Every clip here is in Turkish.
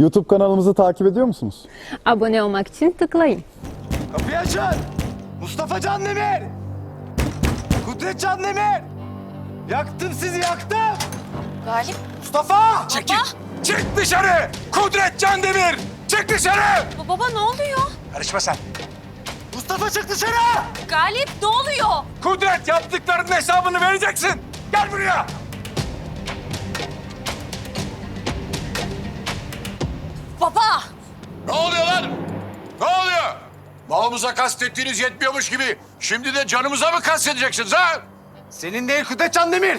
YouTube kanalımızı takip ediyor musunuz? Abone olmak için tıklayın. Kapıyı açın! Mustafa Can Demir! Kudret Can Demir! Yaktım sizi yaktım! Galip Mustafa! Çekil. Çık dışarı! Kudret Can Demir! Çık dışarı! ba- baba ne oluyor? Karışma sen. Mustafa çık dışarı! Galip ne oluyor? Kudret yaptıklarının hesabını vereceksin! Gel buraya! Baba! Ne oluyor lan? Ne oluyor? Malımıza kastettiğiniz yetmiyormuş gibi şimdi de canımıza mı kastedeceksiniz ha? Senin değil Kudret Can Demir!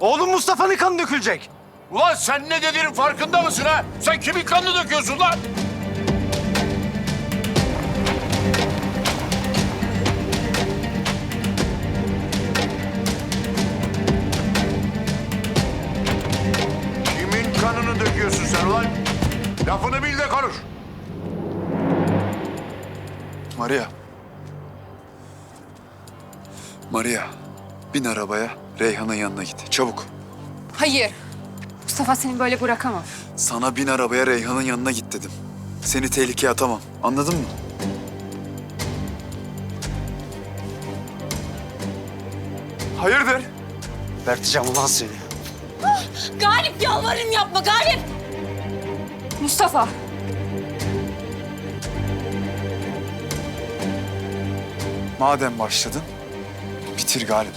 Oğlum Mustafa'nın kanı dökülecek. Ulan sen ne dediğinin farkında mısın ha? Sen kimin kanını döküyorsun lan? Lafını bil de konuş. Maria. Maria, bin arabaya, Reyhan'ın yanına git. Çabuk. Hayır. Mustafa seni böyle bırakamam. Sana bin arabaya, Reyhan'ın yanına git dedim. Seni tehlikeye atamam. Anladın mı? Hayırdır? Berteceğim ulan seni. Galip yalvarırım yapma Galip! Mustafa. Madem başladın, bitir Galip.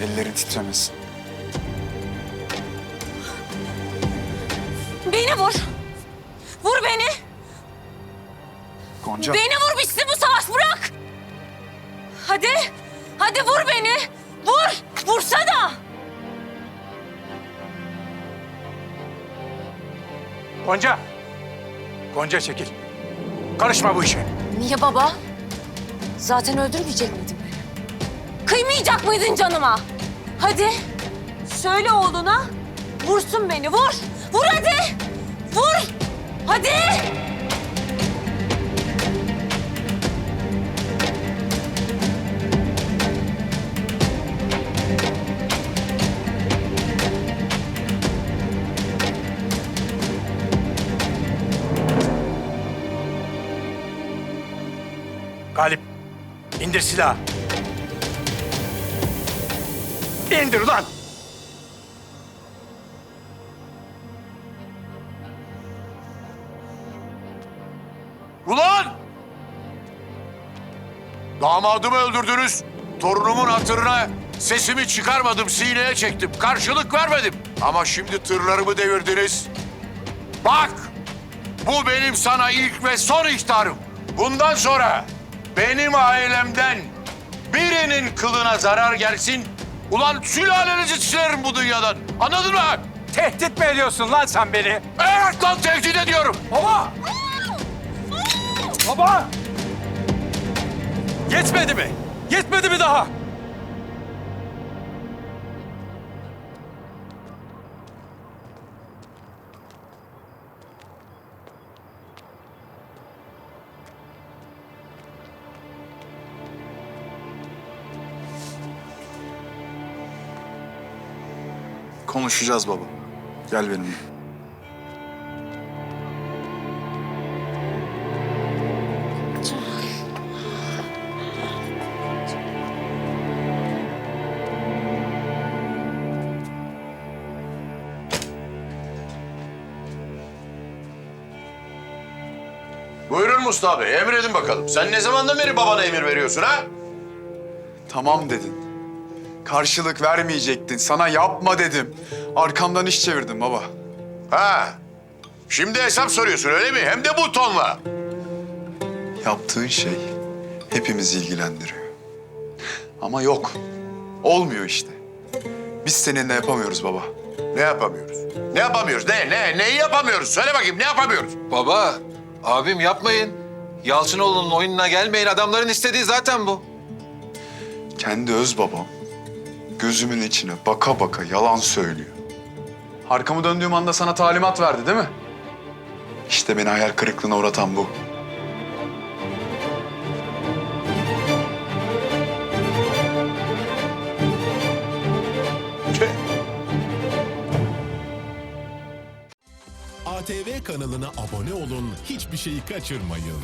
Ellerin titremesin. Beni vur! Vur beni! Gonca, Beni vur bitsin bu savaş bırak! Hadi! Hadi vur beni! Vur! Vursana! Gonca! Gonca çekil. Karışma bu işe. Niye baba? Zaten öldürmeyecek miydin beni? Kıymayacak mıydın canıma? Hadi söyle oğluna vursun beni vur. Vur hadi. Vur. Hadi. Galip, indir silahı. İndir ulan! Ulan! Damadımı öldürdünüz. Torunumun hatırına sesimi çıkarmadım, sineye çektim. Karşılık vermedim. Ama şimdi tırlarımı devirdiniz. Bak! Bu benim sana ilk ve son ihtarım. Bundan sonra benim ailemden birinin kılına zarar gelsin. Ulan sülalenizi silerim bu dünyadan. Anladın mı? Tehdit mi ediyorsun lan sen beni? Evet lan tehdit ediyorum. Baba! Baba! Yetmedi mi? Yetmedi mi daha? Konuşacağız baba. Gel benimle. Buyurun Mustafa Bey, emredin bakalım. Sen ne zamandan beri babana emir veriyorsun ha? Tamam dedin. Karşılık vermeyecektin. Sana yapma dedim. Arkamdan iş çevirdin baba. Ha. Şimdi hesap soruyorsun öyle mi? Hem de bu tonla. Yaptığın şey hepimizi ilgilendiriyor. Ama yok. Olmuyor işte. Biz seninle yapamıyoruz baba. Ne yapamıyoruz? Ne yapamıyoruz? Ne, ne, neyi yapamıyoruz? Söyle bakayım ne yapamıyoruz? Baba, abim yapmayın. Yalçınoğlu'nun oyununa gelmeyin. Adamların istediği zaten bu. Kendi öz babam gözümün içine baka baka yalan söylüyor. Arkamı döndüğüm anda sana talimat verdi değil mi? İşte beni hayal kırıklığına uğratan bu. ATV kanalına abone olun, hiçbir şeyi kaçırmayın.